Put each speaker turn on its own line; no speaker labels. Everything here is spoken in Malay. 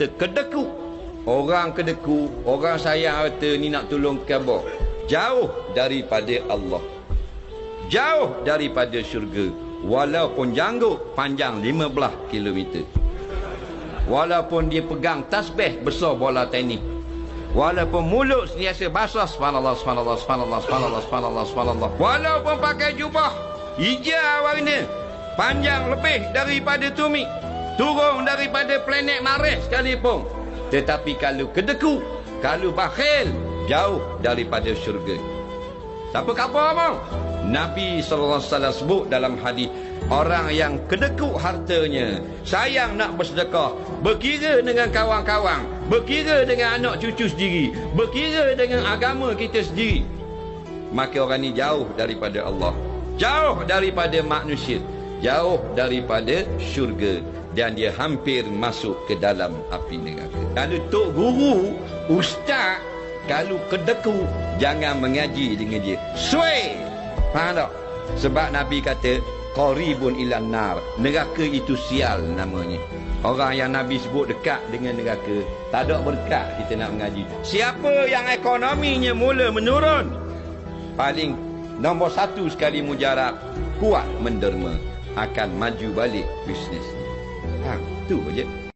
kita kedeku. Orang kedeku, orang sayang harta ni nak tolong khabar. Jauh daripada Allah. Jauh daripada syurga. Walaupun janggut panjang 15 kilometer. Walaupun dia pegang tasbih besar bola tenis. Walaupun mulut sentiasa basah subhanallah subhanallah subhanallah subhanallah subhanallah subhanallah. Walaupun pakai jubah hijau warna panjang lebih daripada tumit turun daripada planet Mars sekalipun. Tetapi kalau kedeku kalau bakhil jauh daripada syurga. Siapa kata apa Nabi wasallam sebut dalam hadis orang yang kedekut hartanya sayang nak bersedekah berkira dengan kawan-kawan berkira dengan anak cucu sendiri berkira dengan agama kita sendiri. Maka orang ni jauh daripada Allah jauh daripada manusia jauh daripada syurga dan dia hampir masuk ke dalam api neraka. Kalau tok guru, ustaz, kalau kedeku, jangan mengaji dengan dia. Sui! Faham tak? Sebab Nabi kata, Qaribun ilan nar. Neraka itu sial namanya. Orang yang Nabi sebut dekat dengan neraka. Tak ada berkat kita nak mengaji. Siapa yang ekonominya mula menurun? Paling nombor satu sekali mujarab. Kuat menderma. Akan maju balik bisnes. Ha, tu je.